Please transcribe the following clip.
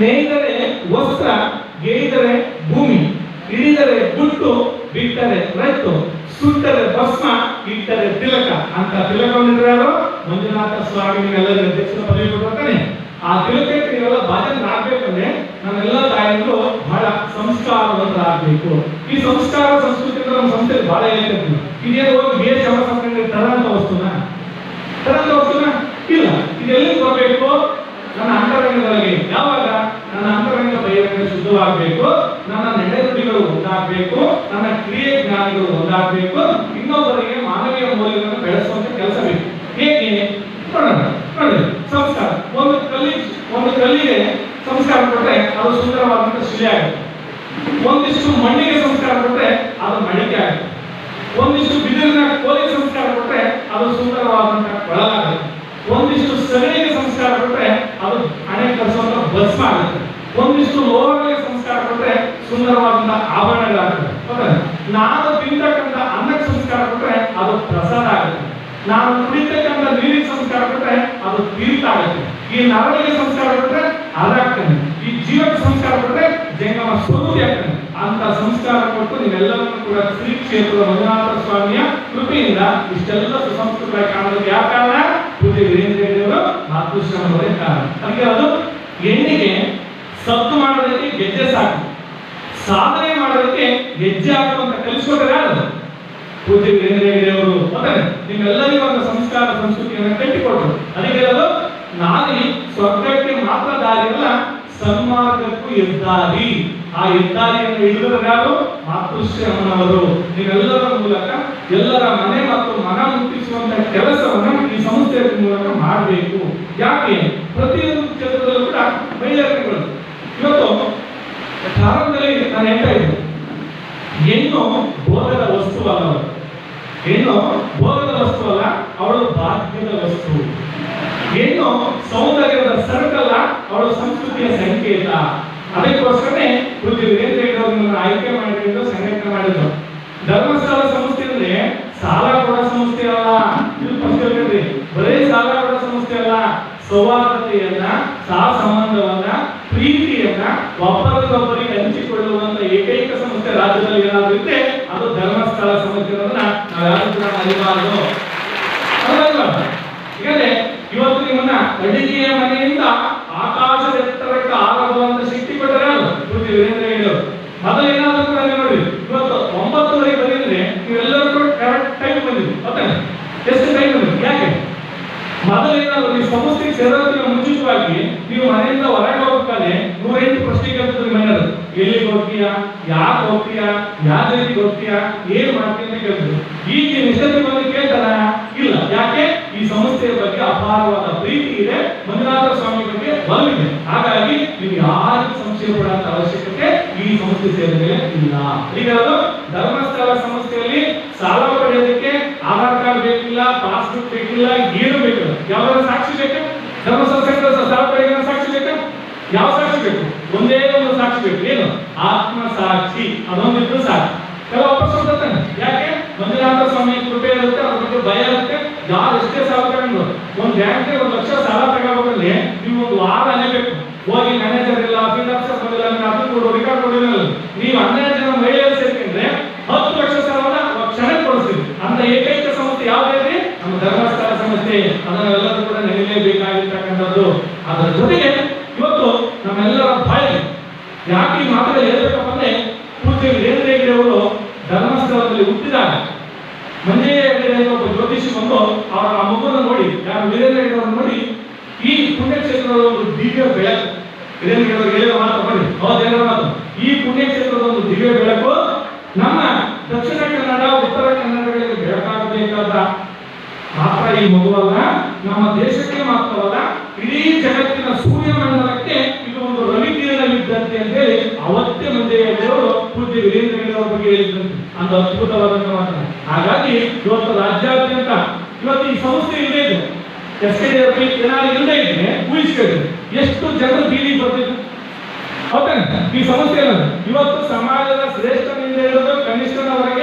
ನೇಯ್ದರೆ ವಸ್ತ್ರ ಗೇಯ್ದರೆ ಭೂಮಿ ಹಿಡಿದರೆ ಬುಟ್ಟು ಬಿಟ್ಟರೆ ರಟ್ಟು ಸುಟ್ಟರೆ ಭಸ್ಮ, ಇಟ್ಟರೆ ತಿಲಕ. ಅಂತ ತಿಲಕವನ್ನು ಯಾರು? ಮಂಜುನಾಥ ಸ್ವಾಮಿ ಎಲ್ಲರಿಗೂ ಅಧ್ಯಕ್ಷ ಪದವಿ ಕೊಟ್ಟಿರ್ತಾನೆ. ಆ ತಿಲಕಕ್ಕೆ ನೀವೆಲ್ಲ ಆಗ್ಬೇಕಂದ್ರೆ ನಮ್ಮೆಲ್ಲ ತಾಯಿಗಳು ಬಹಳ ಸಂಸ್ಕಾರವಂತರಾಗಬೇಕು. ಈ ಸಂಸ್ಕಾರ ಸಂಸ್ಕೃತಿ ನಮ್ಮ ಸಂಸ್ಥೆ ಬಹಳ ಹೇಳ್ತಿರ್ತೀವಿ ಇದೇನು ಬೇರೆ ಯಾವ ತರಂತ ವಸ್ತುನ? ತರಂತ ವಸ್ತುನ ಇಲ್ಲ ಇದೆಲ್ಲಿ ಬರಬೇಕು ನನ್ನ ಅಂತರಂಗದೊಳಗೆ ಯಾವಾಗ ನನ್ನ ಅಂತರಂಗ ಶುದ್ಧವಾಗಬೇಕು ನನ್ನ ನಡೆನುಡಿಗಳು ಒಂದಾಗಬೇಕು, ನನ್ನ ಕ್ರಿಯೆ ಜ್ಞಾನಗಳು ಒಂದಾಗಬೇಕು, ಇನ್ನೊಬ್ಬರಿಗೆ ಮಾನವೀಯ ಮೌಲ್ಯಗಳನ್ನು ಬೆಳೆಸುವಂತ ಕೆಲಸ ಬೇಕು ಹೇಗೆ ನೋಡಿ ಸಂಸ್ಕಾರ. ಒಂದು ಕಲ್ಲಿ, ಒಂದು ಕಲ್ಲಿಗೆ ಸಂಸ್ಕಾರ ಕೊಟ್ಟರೆ ಅದು ಸುಂದರವಾದಂತ ಶಿಲೆ ಆಗುತ್ತೆ. ಒಂದಿಷ್ಟು ಮಣ್ಣಿಗೆ ಸಂಸ್ಕಾರ ಕೊಟ್ಟರೆ ಅದು ಮಡಿಕೆ ಆಗುತ್ತೆ. ಒಂದಿಷ್ಟು ಬಿದಿರಿನ ಕೋಲಿಗೆ ಸಂಸ್ಕಾರ ಕೊಟ್ಟರೆ ಅದು ಸುಂದರವಾದಂತಹ ಕೊಳಲಾಗುತ್ತೆ ಒಂದಿಷ್ಟು ಸಗಣಿಗೆ ಸಂಸ್ಕಾರ ಕೊಟ್ಟರೆ ಅದು ಹಣೆ ಕಲಿಸುವಂತ ಭಸ್ಮ ಆಗುತ್ತೆ. ಒಂದಿಷ್ಟು ಲೋಹಗಳಿಗೆ ಸುಂದರವಾದಂತಹ ಆಭರಣಗಳಾಗುತ್ತೆ ನಾನು ತಿಂತಕ್ಕಂಥ ಅನ್ನಕ್ಕೆ ಸಂಸ್ಕಾರ ಕೊಟ್ಟರೆ ಅದು ಪ್ರಸಾದ ಆಗುತ್ತೆ. ನಾನು ಕುಡಿತಕ್ಕಂಥ ನೀರಿಗೆ ಸಂಸ್ಕಾರ ಕೊಟ್ಟರೆ ಅದು ತೀರ್ಥ ಆಗುತ್ತೆ. ಈ ನರಳಿಗೆ ಸಂಸ್ಕಾರ ಕೊಟ್ಟರೆ ಅದಾಗ್ತಾನೆ ಈ ಜೀವಕ್ಕೆ ಸಂಸ್ಕಾರ ಕೊಟ್ಟರೆ ಜಂಗಮ ಸ್ವರೂಪಿ ಆಗ್ತಾನೆ ಅಂತ ಸಂಸ್ಕಾರ ಕೊಟ್ಟು ನೀವೆಲ್ಲರನ್ನು ಕೂಡ ಶ್ರೀ ಕ್ಷೇತ್ರದ ಮಂಜುನಾಥ ಸ್ವಾಮಿಯ ಕೃಪೆಯಿಂದ ಇಷ್ಟೆಲ್ಲ ಸುಸಂಸ್ಕೃತವಾಗಿ ಕಾಣೋದಕ್ಕೆ ಯಾವ ಕಾರಣ? ಪೂಜೆ ವೀರೇಂದ್ರ ಮಾತೃಶ್ರಮದ ಕಾರಣ. ಅದಕ್ಕೆ ಅದು ಹೆಣ್ಣಿಗೆ ಸತ್ತು ಮಾಡೋದಕ್ಕೆ ಗೆಜ್ಜೆ ಸಾಕು. ಸಾಧನೆ ಮಾಡೋದಕ್ಕೆ ಹೆಜ್ಜೆ ಹಾಕುವಂತ ಕಲಿಸ್ಕೊಟ್ರೆ ಯಾರು? ಪೂಜೆ ವೀರೇಂದ್ರ ಅಂದ್ರೆ ನಿಮ್ಮೆಲ್ಲರಿಗೂ ಒಂದು ಸಂಸ್ಕಾರ ಸಂಸ್ಕೃತಿಯನ್ನು ಕಟ್ಟಿಕೊಟ್ರು ಅದಕ್ಕೆ ಹೇಳೋದು ನಾನೇ ಸ್ವರ್ಗಕ್ಕೆ ಮಾತ್ರ ದಾರಿ ಅಲ್ಲ ಸನ್ಮಾರ್ಗಕ್ಕೂ ಹೆದ್ದಾರಿ. ಆ ಹೆದ್ದಾರಿಯನ್ನು ಹಿಡಿದ್ರೆ ಯಾರು? ಮಾತೃಶ್ರಮನವರು. ನೀವೆಲ್ಲರ ಮೂಲಕ ಎಲ್ಲರ ಮನೆ ಮತ್ತು ಮನ ಮುಟ್ಟಿಸುವಂತ ಕೆಲಸವನ್ನು ಈ ಸಂಸ್ಥೆಯ ಮೂಲಕ ಮಾಡಬೇಕು. ಯಾಕೆ? ನಾನು ಹೇಳ್ತಾ ಇದ್ದೆ ಹೆಣ್ಣು ಬೋಧದ ವಸ್ತು ಅಲ್ಲ. ಹೆಣ್ಣು ಭೋಗದ ವಸ್ತು ಅಲ್ಲ, ಅವಳು ಭಾಗ್ಯದ ವಸ್ತು. ಹೆಣ್ಣು ಸೌಂದರ್ಯದ ಸರ್ಕಲ್ಲ ಅವಳು ಸಂಸ್ಕೃತಿಯ ಸಂಕೇತ. ಅದಕ್ಕೋಸ್ಕರನೇ ವೀರೇಂದ್ರ ಹೆಗ್ಡೆ ಅವ್ರನ್ನ ಆಯ್ಕೆ ಮಾಡಿದ್ರು ಸಂಘಟನೆ ಮಾಡಿದ್ರು. ಧರ್ಮಸ್ಥಳ ಸಂಸ್ಥೆ ಅಂದ್ರೆ ಸಾಲ ಕೊಡೋ ಸಂಸ್ಥೆ ಅಲ್ಲ ಇದು ಫಸ್ಟ್ ಹೇಳ್ರಿ ಬರೀ ಸಾಲ ಕೊಡೋ ಸಂಸ್ಥೆ ಅಲ್ಲ ಸೌಹಾರ್ದತೆಯನ್ನ ಸಹ ಸಂಬಂಧವನ್ನ ಪ್ರೀತಿಯನ್ನ ಒಬ್ಬರಿಗೊಬ್ಬರಿಗೆ ಹಂಚಿಕೊಳ್ಳುವಂತ ಏಕೈಕ ಸಮಸ್ಯೆ ರಾಜ್ಯದಲ್ಲಿ ಏನಾದರೂ ಇದ್ರೆ ಅದು ಧರ್ಮಸ್ಥಳ ಸಮಸ್ಯೆಗಳನ್ನ ಅನ್ನೋದನ್ನ ನಾವು ಯಾರು ಇವತ್ತು ನಿಮ್ಮನ್ನ ಅಡಿಗೆಯ ಮನೆಯಿಂದ ಆಕಾಶ ಎತ್ತರಕ್ಕೆ ಆಗುವಂತ ಶಕ್ತಿ ಕೊಟ್ಟರೆ ಪೂಜ್ಯ ವೀರೇಂದ್ರ ಹೇಳು. ಮೊದಲು ಏನಾದ್ರು ಕೂಡ ನೋಡಿ ಇವತ್ತು ಒಂಬತ್ತುವರೆಗೆ ಬಂದಿದ್ರೆ ನೀವೆಲ್ಲರೂ ಕೂಡ ಕರೆಕ್ಟ್ ಟೈಮ್ ಬಂದಿದ್ರಿ. ಮತ್ತೆ ಎಷ್ಟು ಟೈಮ್ ಬಂದಿದ್ರಿ. ಯಾಕೆ? ಮೊದಲು ಏನಾದ್ರು ನೀವು ಸಮಸ್ಯೆಗೆ ಸೇರೋದಕ್ಕಿಂತ ಮುಂಚಿತವಾಗಿ ನೀವು ಮನೆಯಿಂದ ಹೊರಗೆ ಎಲ್ಲಿಗೆ ಹೋಗ್ತೀಯಾ ಯಾಕೆ ಹೋಗ್ತೀಯಾ ಯಾವ ರೀತಿ ಹೋಗ್ತೀಯಾ ಏನ್ ಮಾಡ್ತೀಯ ಅಂತ ಕೇಳ್ತಿದ್ರು ಈಗ ಇಷ್ಟೊತ್ತಿಗೆ ಬಂದು ಕೇಳ್ತಾರ? ಇಲ್ಲ. ಯಾಕೆ? ಈ ಸಮಸ್ಯೆಯ ಬಗ್ಗೆ ಅಪಾರವಾದ ಪ್ರೀತಿ ಇದೆ, ಮಂಜುನಾಥ ಸ್ವಾಮಿ ಬಗ್ಗೆ ಒಲವಿದೆ ಹಾಗಾಗಿ ನೀವು ಯಾರು ಸಂಶಯ ಪಡುವಂತ ಅವಶ್ಯಕತೆ ಈ ಸಮಸ್ಯೆ ಸೇರಿದ ಇಲ್ಲ. ಈಗ ಧರ್ಮಸ್ಥಳ ಸಂಸ್ಥೆಯಲ್ಲಿ ಸಾಲ ಪಡೆಯೋದಕ್ಕೆ ಆಧಾರ್ ಕಾರ್ಡ್ ಬೇಕಿಲ್ಲ, ಪಾಸ್ಬುಕ್ ಬೇಕಿಲ್ಲ, ಏನು ಬೇಕಿಲ್ಲ. ಯಾವ್ದಾದ್ರು ಸಾಕ್ಷಿ ಬೇಕಾ? ಧರ್ಮಸ್ಥಳ ಸಾಕ್ಷಿ ಬೇಕಾ? ಯಾವ ಸಾಕ್ಷಿ ಬೇಕು? ಒಂದೇ ಒಂದು ಸಾಕ್ಷಿ ಬೇಕು ಏನು ಆತ್ಮ ಸಾಕ್ಷಿ ಅದೊಂದಿದ್ರು ಸಾಕು ಹೋಗ್ತಾನೆ ಯಾಕೆ? ಮಂಜುನಾಥ ಸ್ವಾಮಿ ಕೃಪೆ ಇರುತ್ತೆ, ಅದ್ರ ಬಗ್ಗೆ ಭಯ ಇರುತ್ತೆ. ಯಾರು ಎಷ್ಟೇ ಸಾಲ ತಗೊಂಡು ಒಂದ್ ಬ್ಯಾಂಕ್ ಒಂದು ಲಕ್ಷ ಸಾಲ ತಗೋಬೇಕಲ್ಲಿ ನೀವು ಒಂದು ವಾರ ಅನೇಬೇಕು ಹೋಗಿ ಮ್ಯಾನೇಜರ್ ಇಲ್ಲ ಆಫೀಸರ್ ಬಂದಿಲ್ಲ ಅದು ಕೊಡು ರೆಕಾರ್ಡ್ ಕೊಡಿಲ್ಲ ನೀವು ಹನ್ನೆರಡು ಜನ ಮಹಿಳೆಯರು ಸೇರ್ಕೊಂಡ್ರೆ ಹತ್ತು ಲಕ್ಷ ಸಾಲವನ್ನ ಕ್ಷಣ ಕೊಡಿಸ್ತೀವಿ. ಅಂತ ಏಕೈಕ ಸಂಸ್ಥೆ ಯಾವ್ದು ನಮ್ಮ ಧರ್ಮಸ್ಥಳ ಸಂಸ್ಥೆ ಅದನ್ನೆಲ್ಲರೂ ಕೂಡ ನೆನೆಯಲೇಬೇಕಾಗಿರ್ತಕ್ಕಂಥದ್ದು ಅದರ ಜೊತೆಗೆ ಇವತ್ತು ನಮ್ಮೆಲ್ಲರ ಬಾಯಿ ಯಾಕೆ ಈ ಮಾತುಗಳು ಹೇಳ್ಬೇಕಪ್ಪ ಅಂದ್ರೆ ಪೂಜ್ಯ ವೀರೇಂದ್ರ ಹೆಗ್ಡೆ ಅವರು ಧರ್ಮಸ್ಥಳದಲ್ಲಿ ಹುಟ್ಟಿದಾಗ ಮಂಜೆಯ ಒಬ್ಬ ಜ್ಯೋತಿಷಿ ಬಂದು ಅವರ ಆ ಮಗುವನ್ನು ನೋಡಿ, ಯಾರು ವೀರೇಂದ್ರ ನೋಡಿ, ಈ ಪುಣ್ಯಕ್ಷೇತ್ರದ ಒಂದು ದಿವ್ಯ ಬೆಳಕು. ವೀರೇಂದ್ರ ಹೆಗ್ಡೆ ಅವರು ಹೇಳಿದ ಮಾತು ಬನ್ನಿ ಹೌದೇನೋ ಮಾತು. ಈ ಪುಣ್ಯಕ್ಷೇತ್ರದ ಒಂದು ದಿವ್ಯ ಬೆಳಕು, ನಮ್ಮ ದಕ್ಷಿಣ ಕನ್ನಡ, ಉತ್ತರ ಕನ್ನಡಗಳಿಗೆ ಬೆಳಕಾಗಬೇಕಾದ ಮಾತ್ರ ಈ ಮಗುವಲ್ಲ ನಮ್ಮ ದೇಶಕ್ಕೆ ಮಾತ್ರವಲ್ಲ, ಇಡೀ ಜಗತ್ತಿನ ಸೂರ್ಯಮಂಡಲಕ್ಕೆ ಇದು ಒಂದು ರವಿಕಿರಣವಿದ್ದಂತೆ ಅಂತ ಹೇಳಿ ಅವತ್ತೇ ಮುಂದೆ ಹೇಳಿದವರು ಪೂಜ್ಯ ವೀರೇಂದ್ರ ಹೇಳಿದ್ರಂತೆ ಅಂತ ಅದ್ಭುತವಾದಂತ ಮಾತ್ರ ಹಾಗಾಗಿ ಇವತ್ತು ರಾಜ್ಯಾದ್ಯಂತ ಇವತ್ತು ಈ ಸಂಸ್ಥೆ ಇಲ್ಲದೇ ಇದೆ. ಎಸ್ ಕೆ ಏನಾದ್ರು ಇಲ್ಲದೆ ಇದ್ರೆ ಊಹಿಸ್ಕೊಳ್ಳಿ ಎಷ್ಟು ಜನರು ಬೀದಿ ಬರ್ತಿದ್ರು. ಹೌದಾ ಈ ಸಂಸ್ಥೆ ಏನದು? ಇವತ್ತು ಸಮಾಜದ ಶ್ರೇಷ್ಠನಿಂದ ಹಿಡಿದು ಕನಿಷ್ಠನವರೆಗೆ